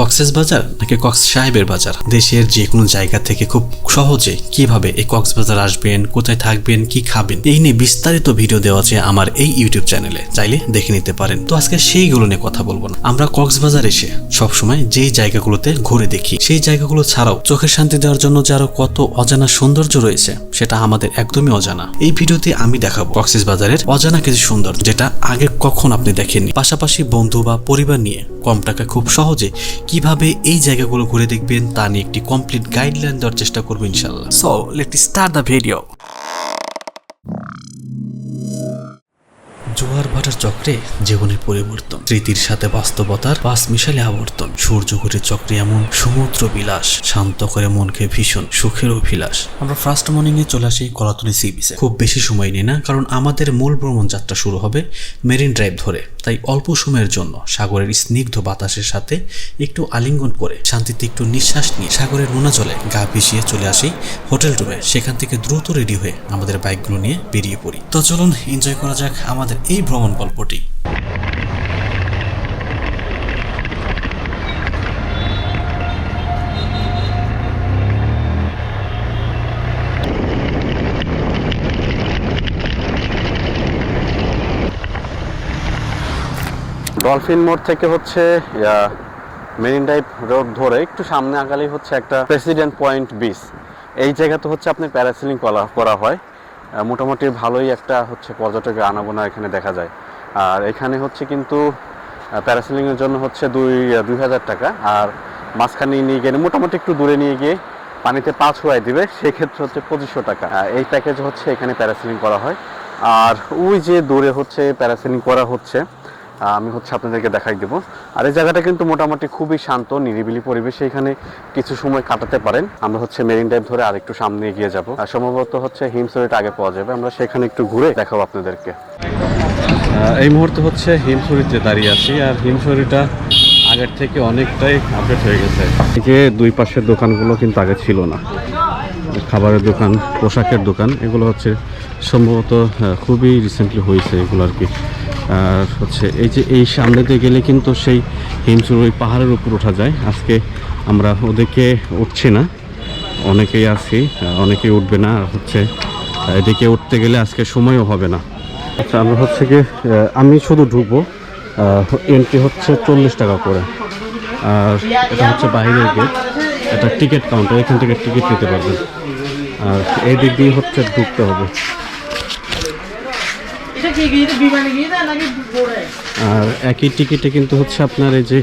কক্সেস বাজার নাকি কক্স সাহেবের বাজার? দেশের যে কোনো জায়গা থেকে খুব সহজে কীভাবে এই কক্সবাজার আসবেন, কোথায় থাকবেন, কি খাবেন, এই নিয়ে বিস্তারিত ভিডিও দেওয়া আছে আমার এই ইউটিউব চ্যানেলে। চাইলে দেখে নিতে পারেন। তো আজকে সেইগুলো নিয়ে কথা বলব না। আমরা কক্সবাজার এসে সবসময় যেই জায়গাগুলোতে ঘুরে দেখি, সেই জায়গাগুলো ছাড়াও চোখের শান্তি দেওয়ার জন্য যে আরও কত অজানা সৌন্দর্য রয়েছে, সেটা আমাদের একদমই অজানা। এই ভিডিওতে আমি দেখাবো কক্সেস বাজারের অজানা কিছু সুন্দর যেটা আগে কখন আপনি দেখেননি। পাশাপাশি বন্ধু বা পরিবার নিয়ে কম টাকা খুব সহজে কীভাবে এই জায়গাগুলো ঘুরে দেখবেন তা নিয়ে একটি কমপ্লিট গাইডলাইন দেওয়ার চেষ্টা করব ইনশাল্লাহ so let start the video জোয়ার ভাটার চক্রে জীবনের পরিবর্তন, স্মৃতির সাথে বাস্তবতার পাঁচ মিশালে আবর্তন। সূর্য ঘুরে চক্রে এমন সমুদ্র বিলাস, শান্ত করে মনকে ভীষণ সুখের অভিলাষ। আমরা ফার্স্ট মর্নিং এ চলে আসি কলাতলি সি বিচে খুব বেশি সময় নেই না, কারণ আমাদের মূল ভ্রমণ যাত্রা শুরু হবে মেরিন ড্রাইভ ধরে। তাই অল্প সময়ের জন্য সাগরের স্নিগ্ধ বাতাসের সাথে একটু আলিঙ্গন করে, শান্তিতে একটু নিঃশ্বাস নিয়ে সাগরের নোনা জলে গা পিছিয়ে চলে আসি হোটেল রুমে সেখান থেকে দ্রুত রেডি হয়ে আমাদের বাইকগুলো নিয়ে বেরিয়ে পড়ি। তো চলুন এনজয় করা যাক আমাদের এই ভ্রমণ গল্পটি। ডলফিন মোড় থেকে হচ্ছে মেরিন ড্রাইভ রোড ধরে একটু সামনে আগালেই হচ্ছে একটা প্রেসিডেন্ট পয়েন্ট বিচ। এই জায়গাতে হচ্ছে আপনি প্যারাসিলিং করা করা হয়। মোটামুটি ভালোই একটা হচ্ছে পর্যটকের আনাগোনা এখানে দেখা যায়। আর এখানে হচ্ছে কিন্তু প্যারাসিলিংয়ের জন্য হচ্ছে দুই দুই হাজার টাকা। আর মাঝখানে নিয়ে গেলে মোটামুটি একটু দূরে নিয়ে গিয়ে পানিতে পা ছোঁয়াই দিবে, সেক্ষেত্রে হচ্ছে পঁচিশশো টাকা। এই প্যাকেজ হচ্ছে এখানে প্যারাসিলিং করা হয়। আর ওই যে দূরে হচ্ছে প্যারাসিলিং করা হচ্ছে আমি হচ্ছে আপনাদেরকে দেখাই দেবো। আর এই জায়গাটা কিন্তু মোটামুটি খুবই শান্ত, নিরিবিলি পরিবেশে এখানে কিছু সময় কাটাতে পারেন। আমরা হচ্ছে মেরিন ড্রাইভ ধরে আরেকটু সামনে এগিয়ে যাব। আর সম্ভবত হচ্ছে হিমসরিটা আগে পাওয়া যাবে। আমরা সেখানে একটু ঘুরে দেখাবো আপনাদেরকে। এই মুহূর্তে হচ্ছে হিমসরিতে দাঁড়িয়ে আছি, আর হিমসরিটা আগের থেকে অনেকটাই আপডেট হয়ে গেছে। যে দুই পাশের দোকানগুলো কিন্তু আগে ছিল না। খাবারের দোকান, পোশাকের দোকান, এগুলো হচ্ছে সম্ভবত খুবই রিসেন্টলি হয়েছে এগুলো আর কি। আর হচ্ছে এই যে এই সামনে দিয়ে গেলে কিন্তু সেই হিমসুর ওই পাহাড়ের উপর ওঠা যায়। আজকে আমরা ওদিকে উঠছি না। অনেকেই আছি, অনেকেই উঠবে না। আর হচ্ছে এদিকে উঠতে গেলে আজকে সময়ও হবে না। আচ্ছা আমরা হচ্ছে কি আমি শুধু ঢুকবো। এন্ট্রি হচ্ছে চল্লিশ টাকা করে। আর এটা হচ্ছে বাইরের গেট এটা টিকিট কাউন্টার এখান থেকে টিকিট নিতে পারবেন। আর এই দিক দিয়ে হচ্ছে ঢুকতে হবে এটা কি গিয়ে বিমানে গিয়ে না নাকি বোড়ে আর একই টিকিটে কিন্তু হচ্ছে আপনার এই যে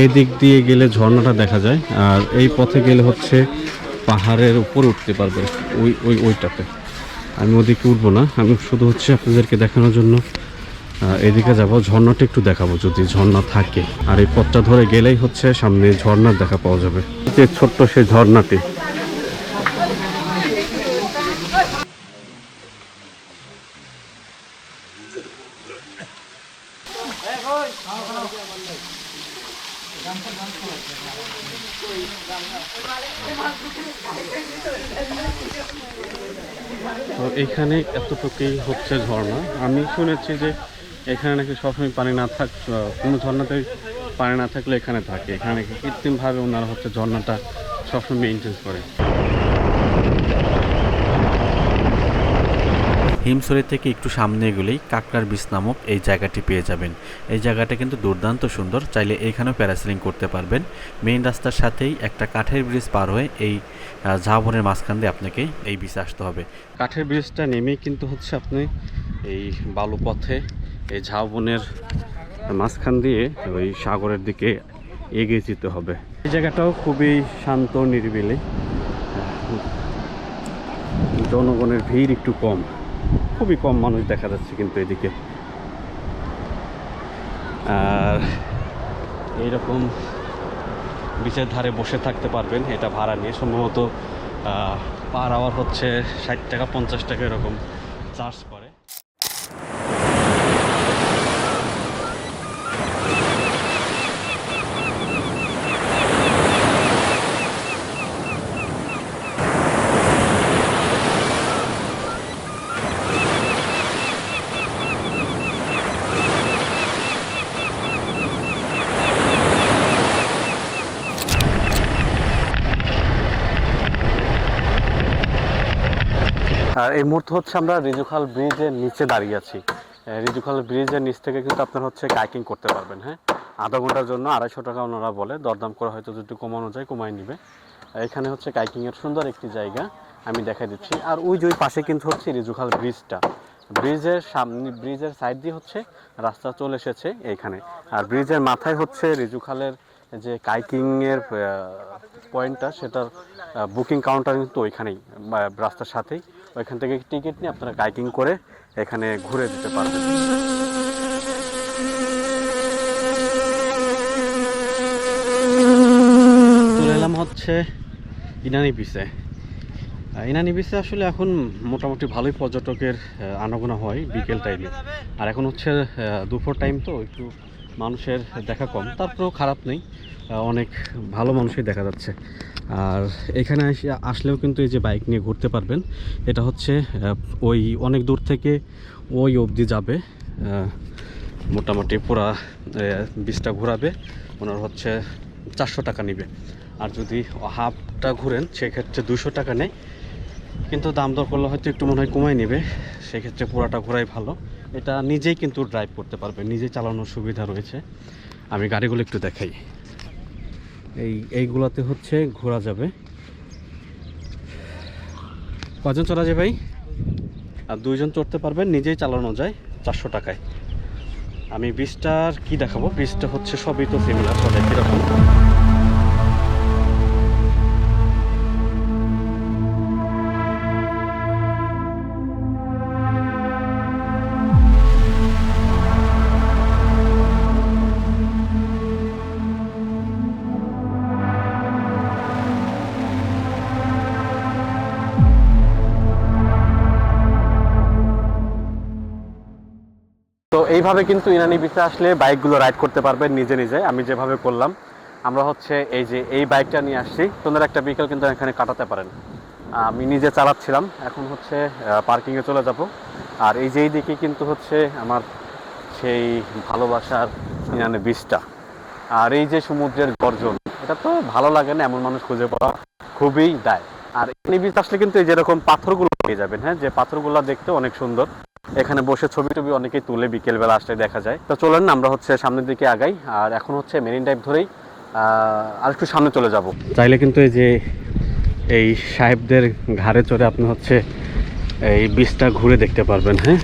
এই দিক দিয়ে গেলে ঝর্ণাটা দেখা যায়, আর এই পথে গেলে হচ্ছে পাহাড়ের উপর উঠতে পারবে ওই ওই ওইটাতে। আমি ওদিকে উঠবো না, আমি শুধু হচ্ছে আপনাদেরকে দেখানোর জন্য এদিকে যাব, ঝর্ণাটা একটু দেখাবো যদি ঝর্ণা থাকে। আর এই পথটা ধরে গেলেই হচ্ছে সামনে ঝর্ণার দেখা পাওয়া যাবে। ছোট্ট সেই ঝর্ণাটি তো এখানে এতটুকুই হচ্ছে ঝর্ণা। আমি শুনেছি যে এখানে নাকি সবসময় পানি না থাক কোনো ঝর্ণাতেই পানি না থাকলে এখানে থাকে। এখানে কৃত্রিমভাবে ওনারা হচ্ছে ঝর্ণাটা সবসময় মেনটেন করে। হিমসরি থেকে একটু সামনে এগুলেই কাকড়ার বিচ নামক এই জায়গাটি পেয়ে যাবেন। এই জায়গাটা কিন্তু দুর্দান্ত সুন্দর চাইলে এখানেও প্যারাসেলিং করতে পারবেন। মেইন রাস্তার সাথেই একটা কাঠের ব্রিজ পার হয়ে এই আহ, ঝাউবনের মাঝখান দিয়ে আপনাকে এই বিচে আসতে হবে। কাঠের ব্রিজটা নেমেই কিন্তু হচ্ছে আপনি এই বালুপথে এই ঝাউবনের মাঝখান দিয়ে ওই সাগরের দিকে এগিয়ে যেতে হবে। এই জায়গাটাও খুবই শান্ত নিরিবিলি। জনগণের ভিড় একটু কম। খুবই কম মানুষ দেখা যাচ্ছে কিন্তু এদিকে। আর এইরকম বিচের ধারে বসে থাকতে পারবেন, এটা ভাড়া নিয়ে। সম্ভবত পার আওয়ার হচ্ছে ষাট টাকা, পঞ্চাশ টাকা এরকম চার্জ আর এই মুহূর্তে হচ্ছে আমরা রিজুখাল ব্রিজের নিচে দাঁড়িয়ে আছি। রিজুখাল ব্রিজের নিচ থেকে কিন্তু আপনারা হচ্ছে কাইকিং করতে পারবেন হ্যাঁ? আধা ঘণ্টার জন্য আড়াইশো টাকা ওনারা বলে, দরদাম করে হয়তো যদি কমানো যায়, কমায় নিবে। এখানে হচ্ছে কাইকিংয়ের সুন্দর একটি জায়গা, আমি দেখাই দিচ্ছি। আর ওই যে ওই পাশে কিন্তু হচ্ছে রিজুখাল ব্রিজটা। ব্রিজের সামনে, ব্রিজের সাইড দিয়ে হচ্ছে রাস্তা চলে এসেছে এইখানে। আর ব্রিজের মাথায় হচ্ছে রিজুখালের যে কাইকিংয়ের পয়েন্টটা, সেটার বুকিং কাউন্টার কিন্তু ওইখানেই রাস্তার সাথেই। ওইখান থেকে টিকিট নিয়ে আপনারা কাইকিং করে এখানে ঘুরে যেতে পারবেন। হচ্ছে ইনানি বিচে ইনানি বিচে আসলে এখন মোটামুটি ভালোই পর্যটকের আনাগোনা হয় বিকেল টাইমে আর এখন হচ্ছে দুপুর টাইম তো, একটু মানুষের দেখা কম। তারপরেও খারাপ নেই। অনেক ভালো মানুষই দেখা যাচ্ছে। আর এখানে আসলেও কিন্তু এই যে বাইক নিয়ে ঘুরতে পারবেন, এটা হচ্ছে ওই অনেক দূর থেকে ওই অবধি যাবে মোটামুটি পুরা বিচটা ঘোরাবে, ওনার হচ্ছে চারশো টাকা নেবে। আর যদি হাফটা ঘুরেন, সেক্ষেত্রে দুশো টাকা নেয়। কিন্তু দাম দর করলে হয়তো একটু মনে হয় কমাই নেবে, সেক্ষেত্রে পুরাটা ঘোরাই ভালো। এটা নিজেই কিন্তু ড্রাইভ করতে পারবে, নিজে চালানোর সুবিধা রয়েছে। আমি গাড়িগুলো একটু দেখাই। এই, এইগুলাতে হচ্ছে ঘোরা যাবে। কজন চড়া যায় ভাই? আর দুইজন চড়তে পারবেন, নিজেই চালানো যায় চারশো টাকায়। আমি বীজটার কি দেখাবো? বীজটা হচ্ছে সবই তো সিমিলার সব একই এইভাবে কিন্তু ইনানি বিচে আসলে বাইকগুলো রাইড করতে পারবেন নিজে নিজে, আমি যেভাবে করলাম, আমরা হচ্ছে এই যে এই বাইকটা নিয়ে আসছি। সুন্দর একটা বিকেল কিন্তু এখানে কাটাতে পারেন। আমি নিজে চালাচ্ছিলাম, এখন হচ্ছে পার্কিংয়ে চলে যাব। আর এই যে এই দিকে কিন্তু হচ্ছে আমার সেই ভালোবাসার ইনানি বিচটা আর এই যে সমুদ্রের গর্জন, এটা তো ভালো লাগে না, এমন মানুষ খুঁজে পাওয়া খুবই দায়। আর ইনানি বিচ আসলে কিন্তু এই যেরকম পাথরগুলো পেয়ে যাবেন হ্যাঁ? যে পাথরগুলো দেখতে অনেক সুন্দর। এখানে বসে ছবি টবি অনেকেই তুলে বিকেলবেলা আসলে দেখা যায়। তো চলেন না, আমরা হচ্ছে সামনের দিকে আগাই। আর এখন হচ্ছে মেরিন ড্রাইভ ধরেই আর একটু সামনে চলে যাব। চাইলে কিন্তু এই যে এই সাহেবদের ঘাড়ে চড়ে আপনি হচ্ছে এই বীজটা ঘুরে দেখতে পারবেন হ্যাঁ?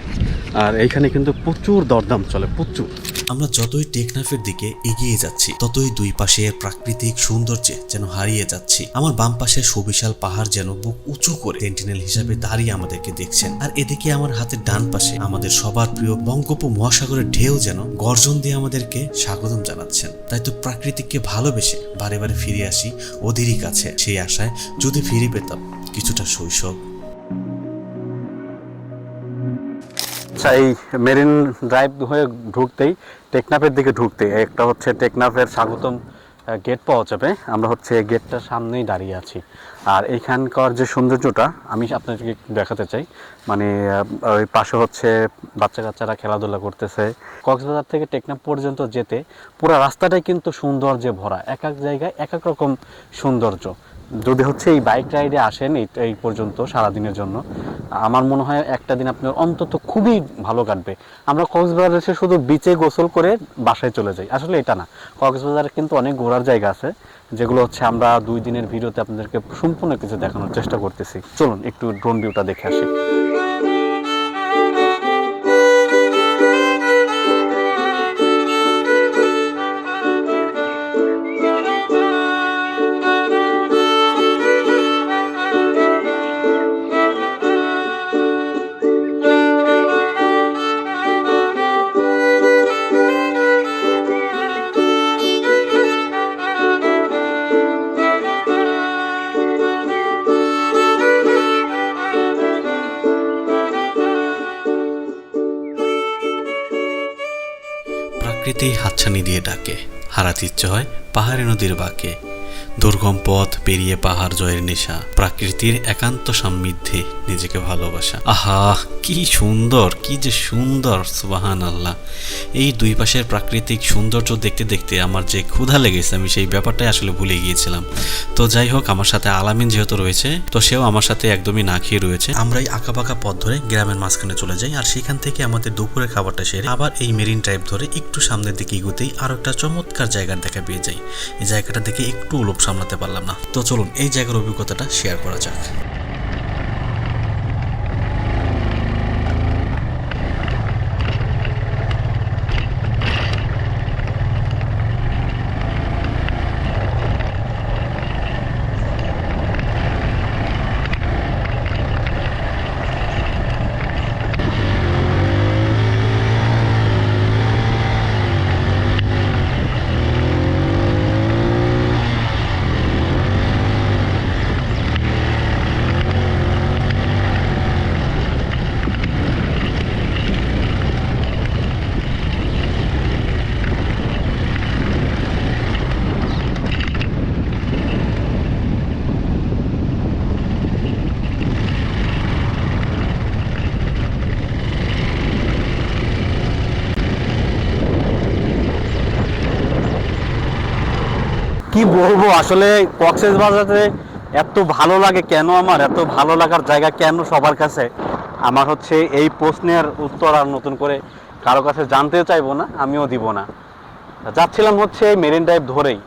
আর এইখানে কিন্তু প্রচুর দরদাম চলে, প্রচুর। আমরা যতই টেকনাফের দিকে এগিয়ে যাচ্ছি, ততই দুই পাশের প্রাকৃতিক সৌন্দর্যে যেন হারিয়ে যাচ্ছি। আমার বাম পাশে সুবিশাল পাহাড় যেন বুক উঁচু করে সেন্টিনেল হিসাবে দাঁড়িয়ে আমাদেরকে দেখছেন। আর এদিকে আমার হাতের ডান পাশে আমাদের সবার প্রিয় বঙ্গোপ মহাসাগরের ঢেউ যেন গর্জন দিয়ে আমাদেরকে স্বাগতম জানাচ্ছেন। তাই তো প্রাকৃতিককে ভালোবেসে বারে বারে ফিরে আসি অধীরই কাছে সেই আশায় যদি ফিরে পেতাম কিছুটা শৈশব আচ্ছা এই মেরিন ড্রাইভ হয়ে ঢুকতেই টেকনাফের দিকে ঢুকতে একটা হচ্ছে টেকনাফের স্বাগতম গেট পাওয়া যাবে। আমরা হচ্ছে গেটটার সামনেই দাঁড়িয়ে আছি। আর এইখানকার যে সৌন্দর্যটা, আমি আপনাদেরকে দেখাতে চাই। মানে ওই পাশে হচ্ছে বাচ্চা কাচ্চারা খেলাধুলা করতেছে। কক্সবাজার থেকে টেকনাফ পর্যন্ত যেতে পুরো রাস্তাটাই কিন্তু সৌন্দর্যে ভরা। এক এক জায়গায় এক এক রকম সৌন্দর্য। যদি হচ্ছে এই বাইক রাইডে আসেন, এই পর্যন্ত সারাদিনের জন্য, আমার মনে হয় একটা দিন আপনার অন্তত খুবই ভালো কাটবে। আমরা কক্সবাজার এসে শুধু বিচে গোসল করে বাসায় চলে যাই। আসলে এটা না। কক্সবাজারে কিন্তু অনেক ঘোরার জায়গা আছে, যেগুলো হচ্ছে আমরা দুই দিনের ভিডিওতে আপনাদেরকে সম্পূর্ণ কিছু দেখানোর চেষ্টা করতেছি। চলুন, একটু ড্রোন ভিউটা দেখে আসি। হারাতে ইচ্ছে হয় পাহাড়ি নদীর বাঁকে। দুর্গম পথ পেরিয়ে পাহাড় জয়ের নেশা, প্রাকৃতির একান্ত সান্নিধ্যে নিজেকে ভালোবাসা। আহা, কি সুন্দর, কি যে সুন্দর সুবাহান আল্লাহ এই দুই পাশের প্রাকৃতিক সৌন্দর্য দেখতে দেখতে আমার যে ক্ষুধা লেগেছে, আমি সেই ব্যাপারটাই আসলে ভুলে গিয়েছিলাম। তো যাই হোক, আমার সাথে আলামিন যেহেতু রয়েছে, তো সেও আমার সাথে একদমই না খেয়ে রয়েছে। আমরা এই আঁকাবাঁকা পথ ধরে গ্রামের মাঝখানে চলে যাই, আর সেখান থেকে আমাদের দুপুরের খাবারটা সেরে আবার এই মেরিন ড্রাইভ ধরে একটু সামনের দিকে এগোতেই আরও একটা চমৎকার জায়গার দেখা পেয়ে যাই। এই জায়গাটা দেখে একটু লোভ সামলাতে পারলাম না। তো চলুন এই জায়গার অভিজ্ঞতাটা শেয়ার করা যাক। বলব, আসলে কক্সেস বাজারে এত ভালো লাগে কেন আমার? এত ভালো লাগার জায়গা কেন সবার কাছে? আমার হচ্ছে এই প্রশ্নের উত্তর আর নতুন করে কারও কাছে জানতে চাইব না, আমিও দিব না। যাচ্ছিলাম হচ্ছে মেরিন ড্রাইভ ধরেই।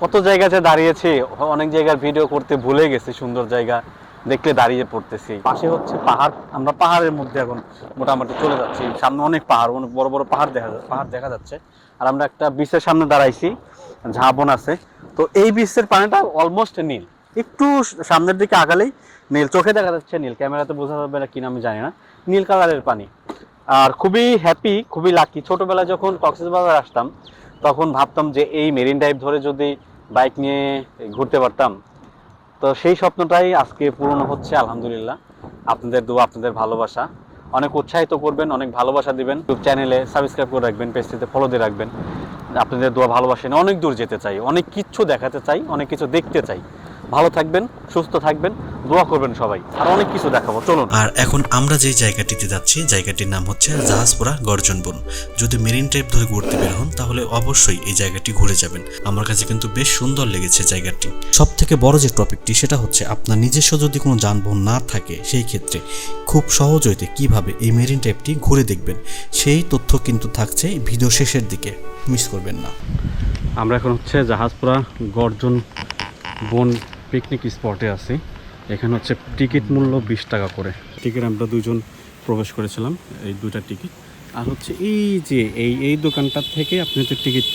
কত জায়গাতে দাঁড়িয়েছি, অনেক জায়গার ভিডিও করতে ভুলে গেছি, সুন্দর জায়গা দেখলে দাঁড়িয়ে পড়তেছি। পাশে হচ্ছে পাহাড়, আমরা পাহাড়ের মধ্যে এখন মোটামুটি চলে যাচ্ছি। সামনে অনেক পাহাড়, অনেক বড় বড় পাহাড় দেখা যা- পাহাড় দেখা যাচ্ছে। আর আমরা একটা বিচের সামনে দাঁড়াইছি। ঝাবন আছে। তো এই বিচের পানিটা অলমোস্ট নীল। একটু সামনের দিকে আগালেই নীল। চোখে দেখা যাচ্ছে নীল। ক্যামেরাতে বোঝা যাবে না কিনা আমি জানি না। নীল কালারের পানি। আর খুবই হ্যাপি খুবই লাকি ছোটবেলায় যখন কক্সবাজার আসতাম, তখন ভাবতাম যে এই মেরিন ড্রাইভ ধরে যদি বাইক নিয়ে ঘুরতে পারতাম, তো সেই স্বপ্নটাই আজকে পূরণ হচ্ছে, আলহামদুলিল্লাহ। আপনাদের দোয়া, আপনাদের ভালোবাসা। অনেক উৎসাহিত করবেন, অনেক ভালোবাসা দিবেন। ইউটিউব চ্যানেলে সাবস্ক্রাইব করে রাখবেন পেজটিতে ফলো দিয়ে রাখবেন। আপনাদের দোয়া ভালোবাসেন অনেক দূর যেতে চাই, অনেক কিছু দেখাতে চাই, অনেক কিছু দেখতে চাই। ভালো থাকবেন সুস্থ থাকবেন দোয়া করবেন সবাই। আর অনেক কিছু দেখাবো চলুন। আর এখন আমরা যে জায়গাটিতে যাচ্ছি জায়গাটির নাম হচ্ছে জাহাজপুরা গর্জন বন। যদি মেরিন ড্রাইভ ধরে ঘুরতে বের হন তাহলে অবশ্যই এই জায়গাটি ঘুরে যাবেন। আমার কাছে কিন্তু বেশ সুন্দর লেগেছে জায়গাটি। সব থেকে বড় যে টপিকটি সেটা হচ্ছে আপনার নিজস্ব যদি কোনো যানবাহন না থাকে সেই ক্ষেত্রে খুব সহজ হইতে কীভাবে এই মেরিন ড্রাইভটি ঘুরে দেখবেন সেই তথ্য কিন্তু থাকছে ভিডিও শেষের দিকে। মিস করবেন না। আমরা এখন হচ্ছে জাহাজপুরা গর্জন বন পিকনিক স্পটে আছি। এখানে হচ্ছে টিকিট মূল্য বিশ টাকা করে। টিকিট আমরা দুজন প্রবেশ করেছিলাম এই দুইটা টিকিট আর হচ্ছে এই যে এই এই দোকানটার থেকে আপনি হচ্ছে টিকিট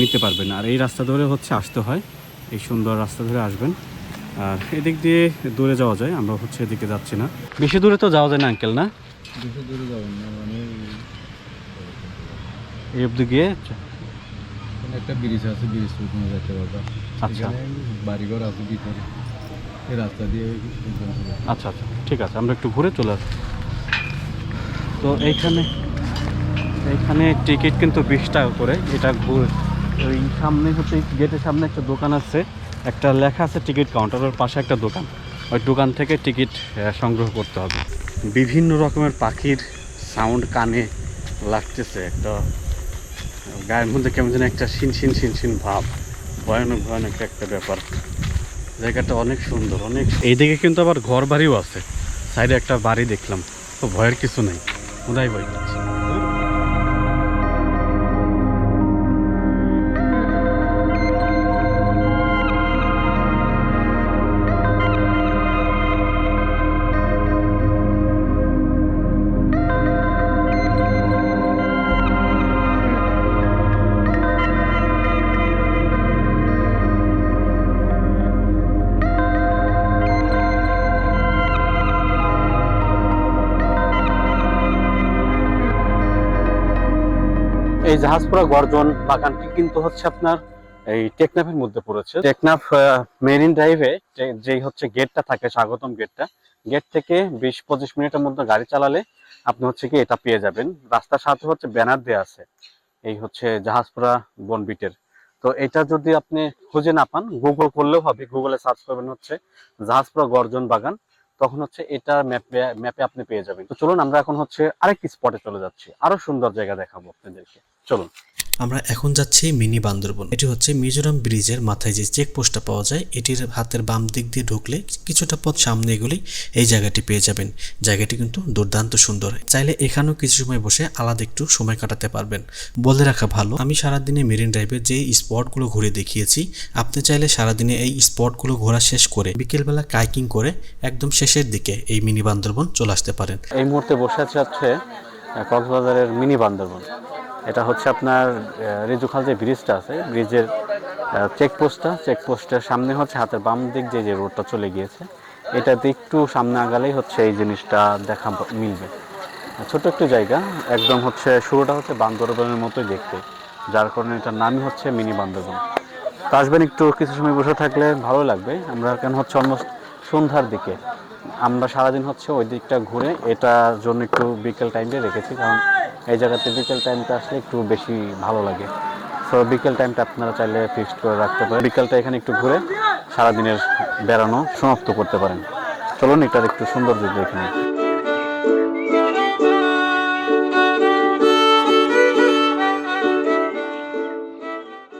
নিতে পারবেন। আর এই রাস্তা ধরে হচ্ছে আসতে হয়। এই সুন্দর রাস্তা ধরে আসবেন। আর এদিক দিয়ে দূরে যাওয়া যায় আমরা হচ্ছে এদিকে যাচ্ছি না। বেশি দূরে তো যাওয়া যায় না আঙ্কেল না? বেশি দূরে যাবেন না মানে এই অবধি গিয়ে এখানে একটা ব্রিজ আছে ব্রিজ ওখানে যেতে পারবা আচ্ছা। এখানে বাড়িঘর আছে ভিতরে। এই রাস্তা দিয়ে। আচ্ছা আচ্ছা ঠিক আছে আমরা একটু ঘুরে চলে আসি। তো এইখানে এইখানে টিকিট কিন্তু বিশ টাকা করে। এটা ঘুরে ওই সামনে হচ্ছে গেটের সামনে একটা দোকান আছে। একটা লেখা আছে টিকিট কাউন্টারের পাশে একটা দোকান। ওই দোকান থেকে টিকিট সংগ্রহ করতে হবে। বিভিন্ন রকমের পাখির সাউন্ড কানে লাগতেছে একটা। গায়ের মধ্যে কেমন যেন একটা শিন শিন শিন শিন ভাব। ভয়ানক ভয়ানক একটা ব্যাপার। জায়গাটা অনেক সুন্দর, অনেক এইদিকে কিন্তু আবার ঘর বাড়িও আছে। সাইডে একটা বাড়ি দেখলাম। তো ভয়ের কিছু নেই। ওদাই ভয় করছে জাহাজপুরা গর্জন বাগানটি কিন্তু হচ্ছে আপনার এই টেকনাফের মধ্যে পড়েছে। টেকনাফ মেরিন ড্রাইভে যেই হচ্ছে গেটটা থাকে, স্বাগতম গেটটা গেট থেকে বিশ পঁচিশ মিনিটের মধ্যে গাড়ি চালালে আপনি হচ্ছে কি এটা পেয়ে যাবেন। রাস্তার সাথে হচ্ছে ব্যানার দেওয়া আছে, এই হচ্ছে জাহাজপুরা বনবিটের তো এটা যদি আপনি খুঁজে না পান গুগল করলেও হবে গুগলে সার্চ করবেন হচ্ছে জাহাজপুরা গর্জন বাগান, তখন হচ্ছে এটা ম্যাপে ম্যাপে আপনি পেয়ে যাবেন। তো চলুন আমরা এখন হচ্ছে আরেকটি স্পটে চলে যাচ্ছি, আরও সুন্দর জায়গা দেখাবো আপনাদেরকে। চলুন। আমরা এখন যাচ্ছি মিনি বান্দরবন। এটি হচ্ছে মিজোরাম ব্রিজের মাথায় যে চেক পোস্টটা পাওয়া যায় এটির হাতের বাম দিক দিয়ে ঢুকলে কিছুটা পথ সামনে এগুলি এই জায়গাটি পেয়ে যাবেন। জায়গাটি কিন্তু দুর্দান্ত সুন্দর। চাইলে এখানেও কিছু সময় বসে আলাদা একটু সময় কাটাতে পারবেন। বলে রাখা ভালো আমি সারাদিনে মেরিন ড্রাইভের যে স্পটগুলো ঘুরে দেখিয়েছি আপনি চাইলে সারাদিনে এই স্পটগুলো ঘোরা শেষ করে বিকেলবেলা কাইকিং করে একদম শেষের দিকে এই মিনি বান্দরবন চলে আসতে পারেন। এই মুহূর্তে বসে আছে হচ্ছে কক্সবাজারের মিনি বান্দরবন। এটা হচ্ছে আপনার রেজুখাল যে ব্রিজটা আছে, ব্রিজের চেকপোস্টটা চেকপোস্টের সামনে হচ্ছে হাতের বাম দিক যে যে রোডটা চলে গিয়েছে। এটাতে একটু সামনে আগালেই হচ্ছে এই জিনিসটা দেখা মিলবে। ছোট একটু জায়গা, একদম হচ্ছে শুরুটা হচ্ছে বান্দরবনের মতোই দেখতে, যার কারণে এটার নামই হচ্ছে মিনি বান্দরবন। তো আসবেন একটু কিছু সময় বসে থাকলে ভালো লাগবে। আমরা কেন হচ্ছে অলমোস্ট সন্ধ্যার দিকে। আমরা সারাদিন হচ্ছে ওই দিকটা ঘুরে এটার জন্য একটু বিকেল টাইমটা রেখেছি, কারণ এই জায়গাতে বিকেল টাইমটা আসলে একটু বেশি ভালো লাগে। সো বিকেল টাইমটা আপনারা চাইলে ফিক্সড করে রাখতে পারেন। বিকেলটা এখানে একটু ঘুরে সারাদিনের বেড়ানো সমাপ্ত করতে পারেন। চলুন, এটার একটু সৌন্দর্য দেখে নিই।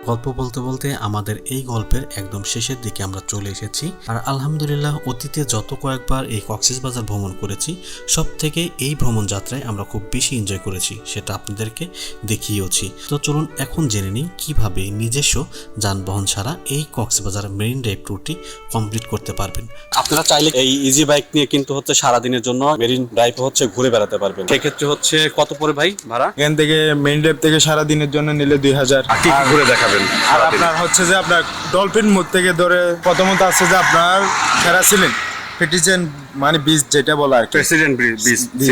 গল্প বলতে বলতে আমাদের এই গল্পের একদম শেষের দিকে আমরা চলে এসেছি। আর আলহামদুলিল্লাহ অতীতে যত কয়েকবার এই কক্সবাজার ভ্রমণ করেছি সব থেকে এই ভ্রমণ যাত্রায় আমরা খুব বেশি এনজয় করেছি সেটা আপনাদেরকে দেখিয়েওছি। তো চলুন এখন জেনে নিই কীভাবে নিজস্ব যানবাহন ছাড়া এই কক্সবাজার মেরিন ড্রাইভ ট্যুরটি কমপ্লিট করতে পারবেন। আপনারা চাইলে এই ইজি বাইক নিয়ে কিন্তু হচ্ছে সারাদিনের জন্য মেরিন ড্রাইভ হচ্ছে ঘুরে বেড়াতে পারবেন। সেক্ষেত্রে হচ্ছে কত পরে ভাই ভাড়া? এখান থেকে মেইন ড্রাইভ থেকে সারা দিনের জন্য নিলে দুই হাজার। আর কি কি ঘুরে দেখাবেন? আর আপনার হচ্ছে যে আপনার ডলফিন মুখ থেকে ধরে প্রথমত আছে যে আপনার প্যারাসিলিন ফিটিজেন মানে বীজ যেটা বলা আর প্রেসিডেন্ট বীজ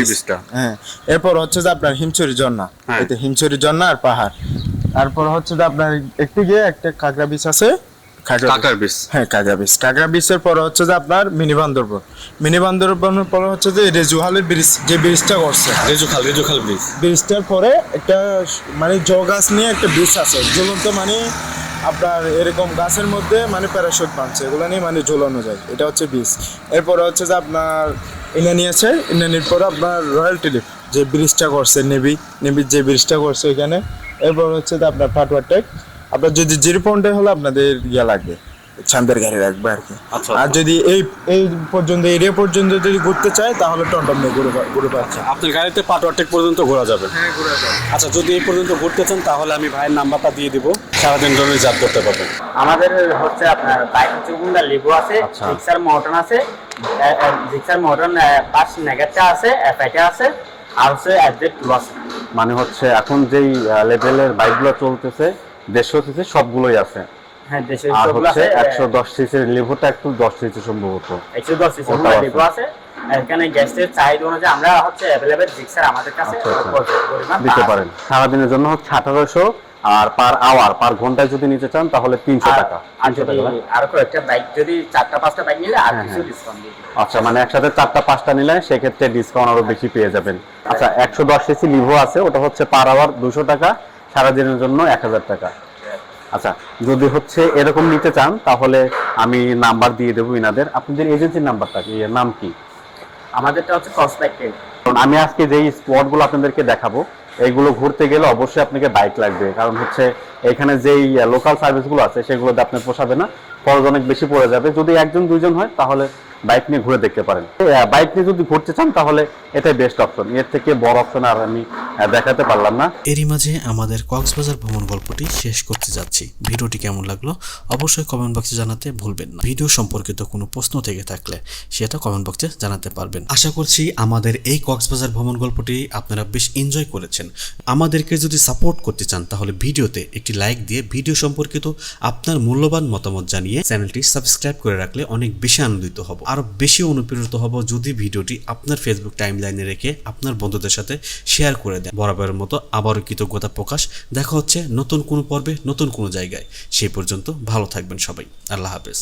বীজটা। হ্যাঁ। এরপর হচ্ছে যে আপনার হিমচুরি ঝর্ণা এটা এতে হিমচুরি ঝর্ণা আর পাহাড়। তারপর হচ্ছে যে আপনার একটু গিয়ে একটা কাঁকড়া বীজ আছে কাঁকড়া beach। বিচ হ্যাঁ কাঁকড়া বিচ কাঁকড়া বিচের পরে হচ্ছে যে আপনার মিনি বান্দরবন। মিনি বান্দরবনের পরে হচ্ছে যে রেজুহালের ব্রিজ যে ব্রিজটা করছে। রেজুখাল রেজুখাল ব্রিজ। ব্রিজটার পরে একটা মানে জ গাছ নিয়ে একটা ব্রিজ আছে। ঝুলন্ত মানে আপনার এরকম গাছের মধ্যে মানে প্যারাশুট বাঁধছে। এগুলো নিয়ে মানে ঝুলানো যায়। এটা হচ্ছে ব্রিজ। এরপরে হচ্ছে যে আপনার ইনানি আছে ইনানির পরে আপনার রয়্যাল টিলিপ যে ব্রিজটা করছে নেভি। নেভির যে ব্রিজটা করছে ওইখানে। এরপর হচ্ছে যে আপনার ফাটুয়ার টেক আপনার যদি জিরো পয়েন্টে হলে আপনাদের ইয়া লাগবে ছান্দের গাড়ি রাখবে আর কি। আচ্ছা, আর যদি এই এই পর্যন্ত এরিয়া পর্যন্ত যদি ঘুরতে চায় তাহলে টমটম নিয়ে ঘুরে ঘুরে পাচ্ছে আপনার গাড়িতে পাটোয়াটেক পর্যন্ত ঘোরা যাবে? আচ্ছা যদি এই পর্যন্ত ঘুরতে চান তাহলে আমি ভাইয়ের নাম্বারটা দিয়ে দিব। সারাদিন জন্য যাত করতে পারবেন। আমাদের হচ্ছে আপনার বাইক হচ্ছে গুন্ডা লিবু আছে আচ্ছা। জিক্সার মটন আছে জিক্সার মটন পাঁচ নেগারটা আছে এফআইটা আছে আর হচ্ছে অ্যাডজেট আছে। মানে হচ্ছে এখন যেই লেভেলের বাইকগুলো চলতেছে দেড়শো সিসি সবগুলোই আছে। হ্যাঁ আর হচ্ছে একশো দশ সিসির লিভোটা একটু দশ সিসি সম্ভবত। একশো দশ সিসি আছে। এখানে গ্যাসের চাহিদা অনুযায়ী আমরা হচ্ছে অ্যাভেলেবেল জিক্সার আমাদের কাছে আচ্ছা, আচ্ছা। দিতে পারেন। সারাদিনের জন্য হচ্ছে আঠারোশো আর পার আওয়ার পার ঘন্টায় যদি নিতে চান তাহলে তিনশো টাকা। আর কয়েকটা বাইক যদি চারটা পাঁচটা বাইক নিলে আর হ্যাঁ, কিছু হ্যাঁ। ডিসকাউন্ট আচ্ছা মানে একসাথে চারটা পাঁচটা নিলে সেক্ষেত্রে ডিসকাউন্ট আরও বেশি পেয়ে যাবেন। আচ্ছা একশো দশ সিসি লিভো আছে ওটা হচ্ছে পার আওয়ার দুশো টাকা। সারাদিনের জন্য এক হাজার টাকা। আচ্ছা যদি হচ্ছে এরকম নিতে চান তাহলে আমি নাম্বার দিয়ে দেবো ইনাদের। আপনাদের এজেন্সির নাম্বারটা কি? এর নাম কি? আমাদেরটা হচ্ছে কারণ আমি আজকে যেই স্পটগুলো আপনাদেরকে দেখাবো এইগুলো ঘুরতে গেলে অবশ্যই আপনাকে বাইক লাগবে। কারণ হচ্ছে এখানে যেই লোকাল সার্ভিসগুলো আছে সেগুলোতে আপনার পোষাবে না। খরচ অনেক বেশি পড়ে যাবে। যদি একজন দুইজন হয় তাহলে বাইক নিয়ে ঘুরে দেখতে পারেন। বাইক নিয়ে যদি ঘুরতে চান, তাহলে এটাই বেস্ট অপশন এর থেকে বড় অপশন আর আমি দেখাতে পারলাম না। এরই মাঝে আমাদের কক্সবাজার ভ্রমণ গল্পটি শেষ করতে যাচ্ছি। ভিডিওটি কেমন লাগল অবশ্যই কমেন্ট বক্সে জানাতে ভুলবেন না। ভিডিও সম্পর্কিত কোনো প্রশ্ন থেকে থাকলে সেটা কমেন্ট বক্সে জানাতে পারবেন। আশা করছি আমাদের এই কক্সবাজার ভ্রমণ গল্পটি আপনারা বেশ এনজয় করেছেন। আমাদেরকে যদি সাপোর্ট করতে চান, তাহলে ভিডিওতে একটি লাইক দিয়ে ভিডিও সম্পর্কিত আপনার মূল্যবান মতামত জানিয়ে চ্যানেলটি সাবস্ক্রাইব করে রাখলে অনেক বেশি আনন্দিত হব। আরও বেশি অনুপ্রেরিত হব যদি ভিডিওটি আপনার ফেসবুক টাইমলাইনে রেখে আপনার বন্ধুদের সাথে শেয়ার করে দেন। বরাবরের মতো আবারও কৃতজ্ঞতা প্রকাশ। দেখা হচ্ছে নতুন কোনো পর্বে, নতুন কোনো জায়গায়। সেই পর্যন্ত ভালো থাকবেন সবাই। আল্লাহ হাফেজ।